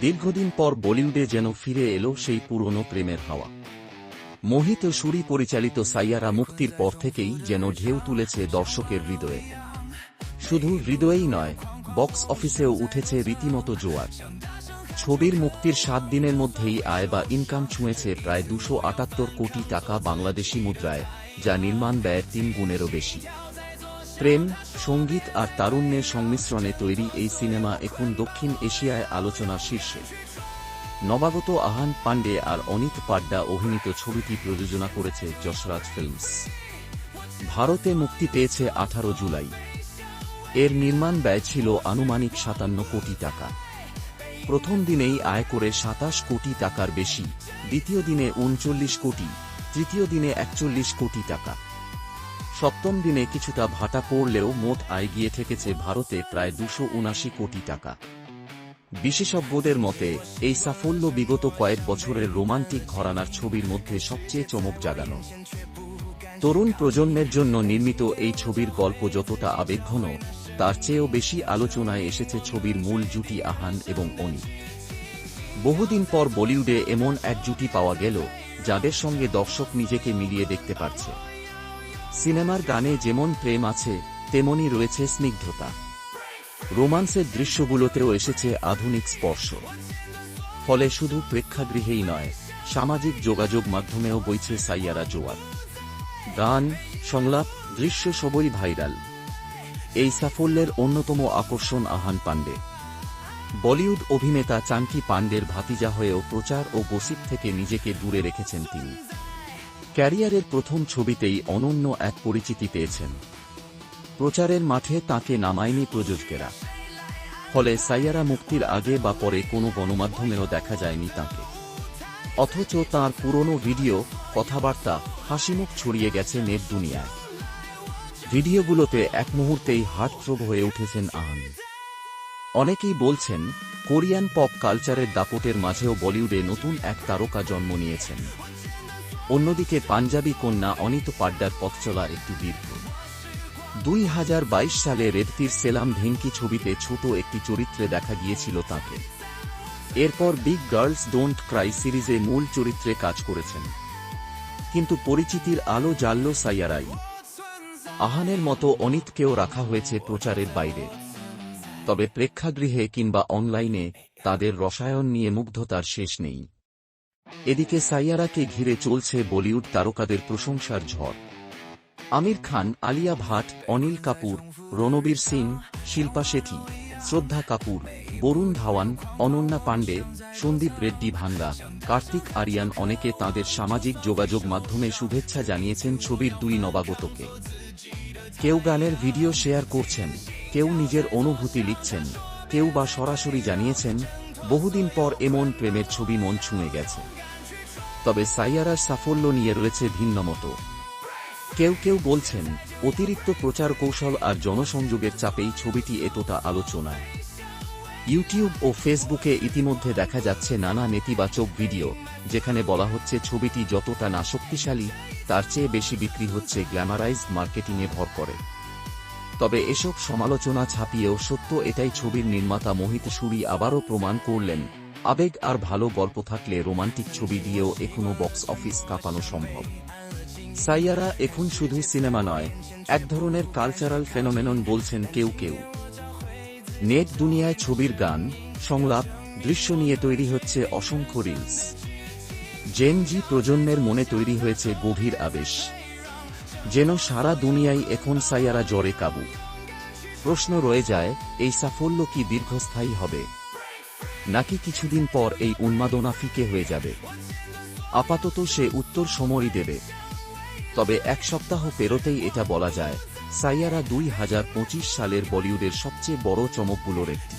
দীর্ঘদিন পর বলিউডে যেন ফিরে এলো সেই পুরনো প্রেমের হাওয়া। মোহিত সুরি পরিচালিত সাইয়ারা মুক্তির পর থেকেই যেন ঢেউ তুলেছে দর্শকের হৃদয়ে। শুধু হৃদয়েই নয়, বক্স অফিসেও উঠেছে রীতিমতো জোয়ার। ছবির মুক্তির সাত দিনের মধ্যেই আয় বা ইনকাম ছুঁয়েছে প্রায় দুশো কোটি টাকা বাংলাদেশি মুদ্রায়, যা নির্মাণ ব্যয়ের তিন গুণেরও বেশি। প্রেম, সংগীত আর তারুণ্যের সংমিশ্রণে তৈরি এই সিনেমা এখন দক্ষিণ এশিয়ায় আলোচনার শীর্ষে। নবাগত আহান পান্ডে আর অনিত পাড্ডা অভিনীত ছবিটি প্রযোজনা করেছে যশরাজ ফিল্মস। ভারতে মুক্তি পেয়েছে আঠারো জুলাই। এর নির্মাণ ব্যয় ছিল আনুমানিক সাতান্ন কোটি টাকা। প্রথম দিনেই আয় করে সাতাশ কোটি টাকার বেশি, দ্বিতীয় দিনে উনচল্লিশ কোটি, তৃতীয় দিনে একচল্লিশ কোটি টাকা। সপ্তম দিনে কিছুটা ভাটা পড়লেও মোট আয় গিয়ে ঠেকেছে ভারতে প্রায় দুশো কোটি টাকা। বিশেষজ্ঞদের মতে, এই সাফল্য বিগত কয়েক বছরের রোমান্টিক ঘরানার ছবির মধ্যে সবচেয়ে চমক জাগানো। তরুণ প্রজন্মের জন্য নির্মিত এই ছবির গল্প যতটা আবেগঘন, তার চেয়েও বেশি আলোচনায় এসেছে ছবির মূল জুটি আহান এবং অনি। বহুদিন পর বলিউডে এমন এক জুটি পাওয়া গেল, যাদের সঙ্গে দর্শক নিজেকে মিলিয়ে দেখতে পারছে। সিনেমার গানে যেমন প্রেম আছে, তেমনই রয়েছে স্নিগ্ধতা। রোমান্সের দৃশ্যগুলোতেও এসেছে আধুনিক স্পর্শ। ফলে শুধু প্রেক্ষাগৃহেই নয়, সামাজিক যোগাযোগ মাধ্যমেও বইছে সাইয়ারা জোয়ার। গান, সংলাপ, দৃশ্য সবই ভাইরাল। এই সাফল্যের অন্যতম আকর্ষণ আহান পাণ্ডে। বলিউড অভিনেতা চাঙ্কি পাণ্ডের ভাতিজা হয়েও প্রচার ও গসিপ থেকে নিজেকে দূরে রেখেছেন তিনি। ক্যারিয়ারের প্রথম ছবিতেই অনন্য এক পরিচিতি পেয়েছেন। প্রচারের মাঠে তাকে নামায়নি প্রযোজকেরা। ফলে সাইয়ারা মুক্তির আগে বা পরে কোনো গণমাধ্যমেও দেখা যায়নি তাকে। অথচ তার পুরনো ভিডিও, কথাবার্তা, হাসিমুখ ছড়িয়ে গেছে নেট দুনিয়ায়। ভিডিওগুলোতে এক মুহূর্তেই হার্টথ্রোব হয়ে উঠেছেন আহান। অনেকেই বলছেন, কোরিয়ান পপ কালচারের দাপটের মাঝেও বলিউডে নতুন এক তারকা জন্ম নিয়েছেন। অন্যদিকে পাঞ্জাবি কন্যা অনিত পাড্ডার পথ চলা একটু দীর্ঘ। দুই হাজার বাইশ সালে রেডতির সেলাম ভেঙ্কি ছবিতে ছোট একটি চরিত্রে দেখা গিয়েছিল তাকে। এরপর বিগ গার্লস ডোন্ট ক্রাই সিরিজে মূল চরিত্রে কাজ করেছেন। কিন্তু পরিচিতির আলো জ্বালল সাইয়ারাই। আহানের মতো অনিতকেও রাখা হয়েছে প্রচারের বাইরে। তবে প্রেক্ষাগৃহে কিংবা অনলাইনে তাদের রসায়ন নিয়ে মুগ্ধতার শেষ নেই। এদিকে সাইয়ারাকে ঘিরে চলছে বলিউড তারকাদের প্রশংসার ঝড়। আমির খান, আলিয়া ভাট, অনিল কাপুর, রণবীর সিং, শিল্পা শেঠি, শ্রদ্ধা কাপুর, বরুণ ধাওয়ান, অনন্যা পাণ্ডে, সন্দীপ রেড্ডি ভাঙ্গা, কার্তিক আরিয়ান অনেকে তাদের সামাজিক যোগাযোগ মাধ্যমে শুভেচ্ছা জানিয়েছেন ছবির দুই নবাগতকে। কেউ গানের ভিডিও শেয়ার করছেন, কেউ নিজের অনুভূতি লিখছেন, কেউ বা সরাসরি জানিয়েছেন বহুদিন পর এমন প্রেমের ছবি মন ছুঁয়ে গেছে। তবে সাইয়ারার সাফল্য নিয়ে রয়েছে ভিন্ন মতো কেউ কেউ বলছেন, অতিরিক্ত প্রচার কৌশল আর জনসংযোগের চাপেই ছবিটি এতটা আলোচনায়। ইউটিউব ও ফেসবুকে ইতিমধ্যে দেখা যাচ্ছে নানা নেতিবাচক ভিডিও, যেখানে বলা হচ্ছে ছবিটি যতটা না শক্তিশালী, তার চেয়ে বেশি বিক্রি হচ্ছে গ্ল্যামারাইজড মার্কেটিংয়ে ভর করে। তবে এসব সমালোচনা ছাপিয়েও সত্য এটাই ছবির নির্মাতা মোহিত সুরি আবারও প্রমাণ করলেন, আবেগ আর ভালো গল্প থাকলে রোমান্টিক ছবি দিয়েও এখনও বক্স অফিস কাঁপানো সম্ভব। সাইয়ারা এখন শুধু সিনেমা নয়, এক ধরনের কালচারাল ফেনোমেনন বলছেন কেউ কেউ। নেট দুনিয়ায় ছবির গান, সংলাপ, দৃশ্য নিয়ে তৈরি হচ্ছে অসংখ্য রিলস জেনজি প্রজন্মের মনে তৈরি হয়েছে গভীর আবেশ। যেন সারা দুনিয়ায় এখন সাইয়ারা জ্বরে কাবু। প্রশ্ন রয়ে যায়, এই সাফল্য কি দীর্ঘস্থায়ী হবে? নাকি কিছুদিন পর এই উন্মাদনা ফিকে হয়ে যাবে? আপাতত সে উত্তর সমরই দেবে। তবে এক সপ্তাহ পেরোতেই এটা বলা যায়, সাইয়ারা দুই হাজার পঁচিশ সালের বলিউডের সবচেয়ে বড় চমকগুলোর একটি।